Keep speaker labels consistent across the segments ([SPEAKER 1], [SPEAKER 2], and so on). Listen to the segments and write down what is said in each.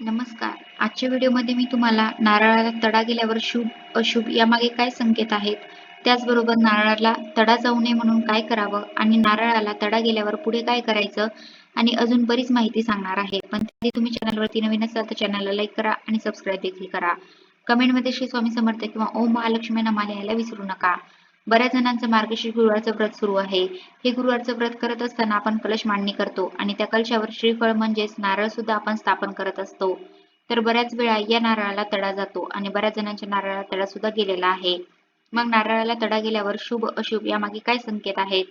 [SPEAKER 1] नमस्कार. आजच्या व्हिडिओमध्ये मी तुम्हाला नारळाला तडा गेल्यावर शुभ अशुभ यामागे काय संकेत आहेत? त्याचबरोबर नारळाला तडा जाऊ नये म्हणून काय करावं? आणि नारळाला तडा गेल्यावर पुढे काय करायचं? आणि अजून बरीच माहिती सांगणार आहे. पण त्याआधी तुम्ही चॅनलवरती नवीन असाल तर चॅनलला लाईक करा आणि सबस्क्राईब देखील करा. कमेंटमध्ये श्री स्वामी समर्थ किंवा ओम महालक्ष्मी नमा यायला विसरू नका. बऱ्याच जणांचं मार्गशीर्ष गुरुवारचं व्रत सुरू आहे. हे गुरुवारचं व्रत करत असताना आपण कलश मांडणी करतो आणि त्या कलशावर श्रीफळ म्हणजेच नारळ सुद्धा आपण स्थापन करत असतो. तर बऱ्याच वेळा या नारळाला तडा जातो आणि बऱ्याच जणांच्या नारळाला तडा सुद्धा गेलेला आहे. मग नारळाला तडा गेल्यावर शुभ अशुभ यामागे काय संकेत आहेत?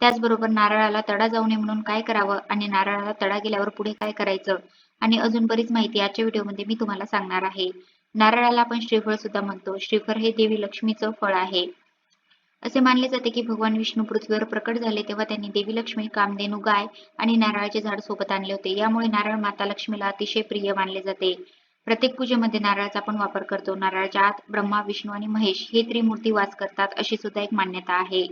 [SPEAKER 1] त्याचबरोबर नारळाला तडा जाऊ नये म्हणून काय करावं आणि नारळाला तडा गेल्यावर पुढे काय करायचं? आणि अजून बरीच माहिती आजच्या व्हिडिओमध्ये मी तुम्हाला सांगणार आहे. नारळाला आपण श्रीफळ सुद्धा म्हणतो. श्रीफळ हे देवी लक्ष्मीचं फळ आहे. असे मानले जाते की भगवान विष्णू पृथ्वीवर प्रकट झाले तेव्हा त्यांनी देवी लक्ष्मी कामधेनू गाय आणि नारळाचे झाड सोबत आणले होते. यामुळे नारळ माता लक्ष्मीला अतिशय प्रिय मानले जाते. प्रत्येक पूजेमध्ये नारळाचा आपण वापर करतो. नारळाच्या आत ब्रह्मा विष्णू आणि महेश हे त्रिमूर्ती वास करतात अशी सुद्धा एक मान्यता आहे.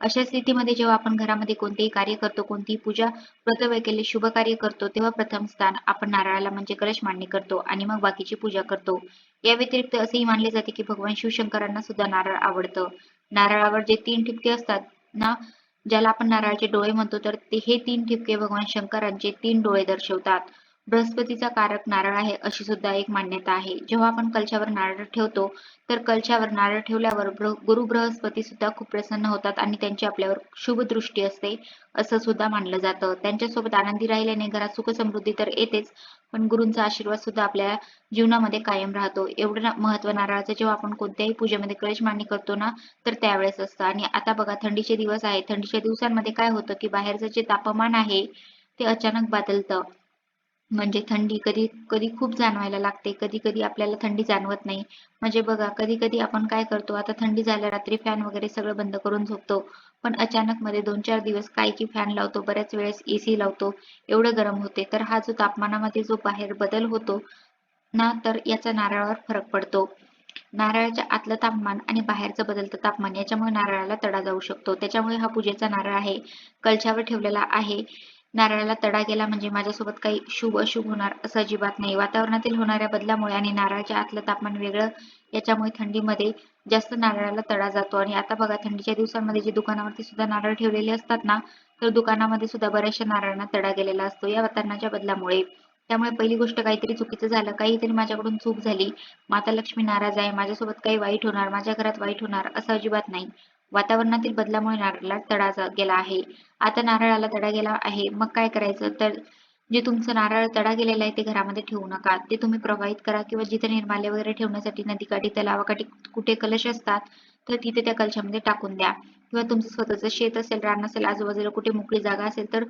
[SPEAKER 1] अशा स्थितीमध्ये जेव्हा आपण घरामध्ये कोणतेही कार्य करतो कोणतीही पूजा व्रत वैकल्य शुभ कार्य करतो तेव्हा प्रथम स्थान आपण नारळाला म्हणजे कलश मांडणी करतो आणि मग बाकीची पूजा करतो. या व्यतिरिक्त असेही मानले जाते की भगवान शिवशंकरांना सुद्धा नारळ आवडतं. नारळावर जे तीन ठिपके असतात ना ज्याला आपण नारळाचे डोळे म्हणतो तर ते हे तीन ठिपके भगवान शंकरांचे तीन डोळे दर्शवतात. बृहस्पतीचा कारक नारळ आहे अशी सुद्धा एक मान्यता आहे. जेव्हा आपण कलशावर नारळ ठेवतो तर कलशावर नारळ ठेवल्यावर गुरु बृहस्पती सुद्धा खूप प्रसन्न होतात आणि त्यांची आपल्यावर शुभ दृष्टी असते असं सुद्धा मानलं जातं. त्यांच्यासोबत आनंदी राहिल्याने घरात सुख समृद्धी तर येतेच पण गुरूंचा आशीर्वाद सुद्धा आपल्या जीवनामध्ये कायम राहतो. एवढं महत्त्व नारळाचं जेव्हा आपण कोणत्याही पूजेमध्ये कळश मांडणी करतो ना तर त्यावेळेस असतं. आणि आता बघा थंडीचे दिवस आहे थंडीच्या दिवसांमध्ये काय होतं की बाहेरचं जे तापमान आहे ते अचानक बदलतं. म्हणजे थंडी कधी कधी खूप जाणवायला लागते. कधी कधी आपल्याला थंडी जाणवत नाही. म्हणजे बघा कधी कधी आपण काय करतो आता थंडी झाल्या रात्री फॅन वगैरे सगळं बंद करून झोपतो. पण अचानक मध्ये दोन चार दिवस काय की फॅन लावतो बऱ्याच वेळेस एसी लावतो एवढं गरम होते. तर हा जो तापमानामध्ये जो बाहेर बदल होतो ना तर याचा नारळावर फरक पडतो. नारळाच्या आतलं तापमान आणि बाहेरचं बदलतं तापमान याच्यामुळे नारळाला तडा जाऊ शकतो. त्याच्यामुळे हा पूजेचा नारळ आहे. कलशावर ठेवलेला आहे. नारळाला तडा गेला म्हणजे माझ्यासोबत काही शुभ अशुभ होणार असं अजिबात नाही. वातावरणातील होणाऱ्या बदलामुळे आणि नारळाच्या आतलं तापमान वेगळं याच्यामुळे थंडीमध्ये जास्त नारळाला तडा जातो. आणि आता बघा थंडीच्या दिवसांमध्ये जे दुकानावरती सुद्धा नारळ ठेवलेले असतात ना तर दुकानामध्ये सुद्धा बऱ्याचशा नारळांना तडा गेलेला असतो. या वातावरणाच्या बदलामुळे. त्यामुळे पहिली गोष्ट काहीतरी चुकीचं झालं. काहीतरी माझ्याकडून चूक झाली. माता लक्ष्मी नाराज आहे. माझ्यासोबत काही वाईट होणार माझ्या घरात वाईट होणार असं अजिबात नाही. वातावरणातील बदलामुळे नारळाला तडा गेला आहे. आता नारळाला तडा गेला आहे. मग काय करायचं? तर जे तुमचं नारळ तडा गेलेला आहे ते घरामध्ये ठेवू नका. ते तुम्ही प्रवाहित करा किंवा जिथे निर्माल्य वगैरे ठेवण्यासाठी नदीकाठी तलावाकाठी कुठे कलश असतात तर तिथे त्या कलशामध्ये टाकून द्या. किंवा तुमचं स्वतःचं शेत असेल रान असेल आजूबाजूला कुठे मोकळी जागा असेल तर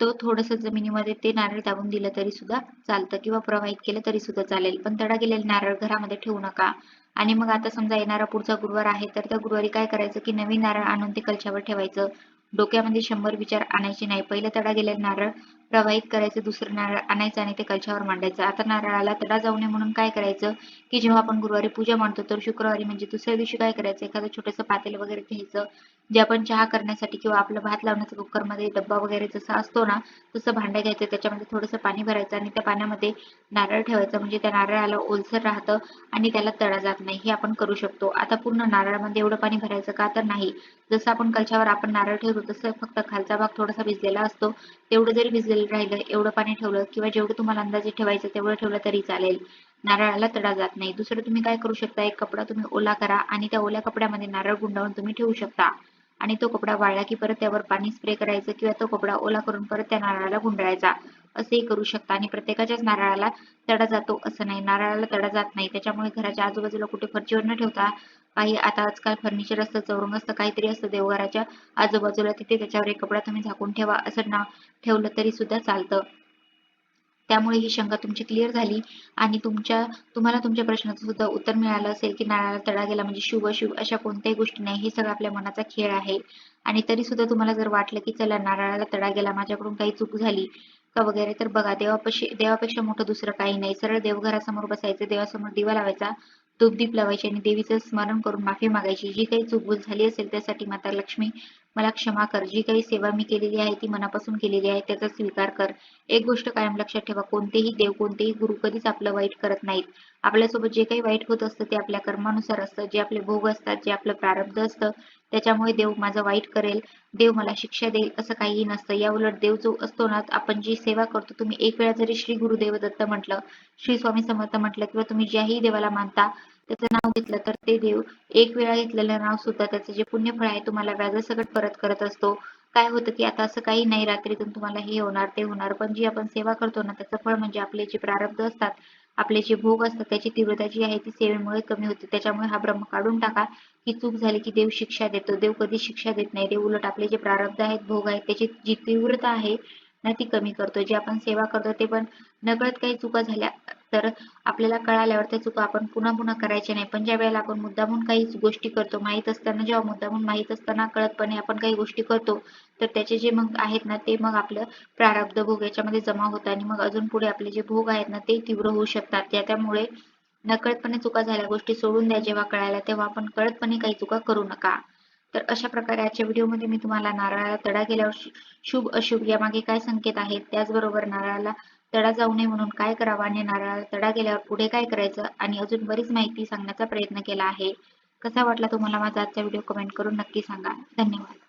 [SPEAKER 1] तो थोडस जमिनीमध्ये ते नारळ दाबून दिलं तरी सुद्धा चालतं. किंवा प्रवाहित केलं तरी सुद्धा चालेल. पण तडा गेलेले नारळ घरामध्ये ठेवू नका. आणि मग आता समजा येणारा पुढचा गुरुवार आहे तर त्या गुरुवारी काय करायचं की नवीन नारळ आणून ते कलशावर ठेवायचं. डोक्यामध्ये शंभर विचार आणायचे नाही. पहिलं तडा गेलेलं नारळ प्रवाहित करायचं दुसरं नारळ आणायचं आणि ते कलशावर मांडायचं. आता नारळाला तडा जाऊ नये म्हणून काय करायचं की जेव्हा आपण गुरुवारी पूजा मांडतो तर शुक्रवारी म्हणजे दुसऱ्या दिवशी काय करायचं? एखादं छोटंसं पातेल वगैरे घ्यायचं. जे आपण चहा करण्यासाठी किंवा आपलं भात लावण्याचं कुकरमध्ये डब्बा वगैरे जसा असतो ना तसं भांडं घ्यायचं त्याच्यामध्ये थोडंसं पाणी भरायचं आणि त्या पाण्यामध्ये नारळ ठेवायचं. म्हणजे त्या नारळाला ओलसर राहतं आणि त्याला तडा जात नाही. हे आपण करू शकतो. आता पूर्ण नारळामध्ये एवढं पाणी भरायचं का तर नाही. जसं आपण कलशावर आपण नारळ ठेवतो तसं फक्त खालचा भाग थोडासा भिजलेला असतो. तेवढं जरी भिजलेलं राहिलं एवढं पाणी ठेवलं किंवा जेवढं तुम्हाला अंदाजे ठेवायचं तेवढं ठेवलं तरी चालेल. नारळाला तडा जात नाही. दुसरं तुम्ही काय करू शकता? एक कपडा तुम्ही ओला करा आणि त्या ओल्या कपड्यामध्ये नारळ गुंडाळून तुम्ही ठेवू शकता. आणि तो कपडा वाळला की परत त्यावर पाणी स्प्रे करायचं किंवा तो कपडा ओला करून परत त्या नारळाला गुंडाळायचा. असेही करू शकता आणि प्रत्येकाच्याच नारळाला तडा जातो असं नाही. नारळाला तडा जात नाही. त्याच्यामुळे घराच्या आजूबाजूला कुठे फरचीवर न ठेवता काही आता आजकाल फर्निचर असतं चौरंग असतं काहीतरी असतं देवघराच्या आजूबाजूला. तिथे त्याच्यावर एक कपडा तुम्ही झाकून ठेवा असं ना ठेवलं तरी सुद्धा चालतं. त्यामुळे ही शंका तुमची क्लिअर झाली. आणि तुमच्या तुम्हाला तुमच्या प्रश्नाचं सुद्धा उत्तर मिळालं असेल की नारळाला तडा गेला म्हणजे शुभ अशुभ अशा कोणत्याही गोष्टी नाही. हे सगळं आपल्या मनाचा खेळ आहे. आणि तरी सुद्धा तुम्हाला जर वाटलं की चला नारळाला तडा गेला माझ्याकडून काही चूक झाली का वगैरे तर बघा देवापेक्षा देवापेक्षा मोठं दुसरं काही नाही. सरळ देवघरासमोर बसायचं देवासमोर दिवा लावायचा धूपदीप लावायचे आणि देवीचं स्मरण करून माफी मागायची. जी काही चूक झाली असेल त्यासाठी माता लक्ष्मी मला क्षमा कर. जी काही सेवा मी केलेली आहे ती मनापासून केलेली आहे त्याचा स्वीकार कर. एक गोष्ट कायम लक्षात ठेवा. कोणतेही देव कोणतेही गुरु कधीच आपलं वाईट करत नाहीत. आपल्यासोबत जे काही वाईट होत असतं ते आपल्या कर्मानुसार असतं. जे आपले भोग असतात जे आपलं प्रारब्ध असतं त्याच्यामुळे देव माझं वाईट करेल. देव मला शिक्षा देईल असं काहीही नसतं. या उलट देव जो असतो ना आपण जी सेवा करतो तुम्ही एक वेळा जरी श्री गुरुदेव दत्त म्हटलं श्री स्वामी समर्थ म्हटलं किंवा तुम्ही ज्याही देवाला मानता त्याचं नाव घेतलं तर ते देव. एक वेळा घेतलेलं नाव सुद्धा त्याचं जे पुण्यफळ आहे तुम्हाला व्याजासकट परत करत असतो. काय होतं की आता असं काही नाही रात्रीतून तुम्हाला हे होणार ते होणार. पण जी आपण सेवा करतो ना त्याचं फळ म्हणजे आपले जे प्रारब्ध असतात आपले जे भोग असतात त्याची तीव्रता जी आहे ती सेवेमुळे कमी होते. त्याच्यामुळे हा ब्रह्म काढून टाका. की चूक झाली की देव शिक्षा देतो. देव कधी शिक्षा देत नाही. देव उलट आपले जे प्रारब्ध आहेत भोग आहेत त्याची जी तीव्रता आहे ना ती कमी करतो. जे आपण सेवा करतो ते पण नकळत काही चुका झाल्या तर आपल्याला कळाल्यावर त्या चुका आपण पुन्हा पुन्हा करायच्या नाही. पण ज्या वेळेला आपण मुद्दामून काही गोष्टी करतो माहीत असताना जेव्हा मुद्दामून माहीत असताना कळतपणे आपण काही गोष्टी करतो तर त्याचे जे मग आहेत ना ते मग आपलं प्रारब्ध भोग याच्यामध्ये जमा होतात आणि मग अजून पुढे आपले जे भोग आहेत ना ते तीव्र होऊ शकतात. त्या त्यामुळे नकळतपणे चुका झाल्या गोष्टी सोडून द्या जेव्हा कळायला तेव्हा आपण कळतपणे काही चुका करू नका. तर अशा प्रकारे आजच्या व्हिडिओमध्ये मी तुम्हाला नारळाला तडा गेल्यावर शुभ अशुभ यामागे काय संकेत आहेत त्याचबरोबर नारळाला तडा जाऊ नये म्हणून काय करावं आणि नारळाला तडा गेल्यावर पुढे काय करायचं आणि अजून बरीच माहिती सांगण्याचा प्रयत्न केला आहे. कसा वाटला तुम्हाला माझा आजचा व्हिडिओ कमेंट करून नक्की सांगा. धन्यवाद.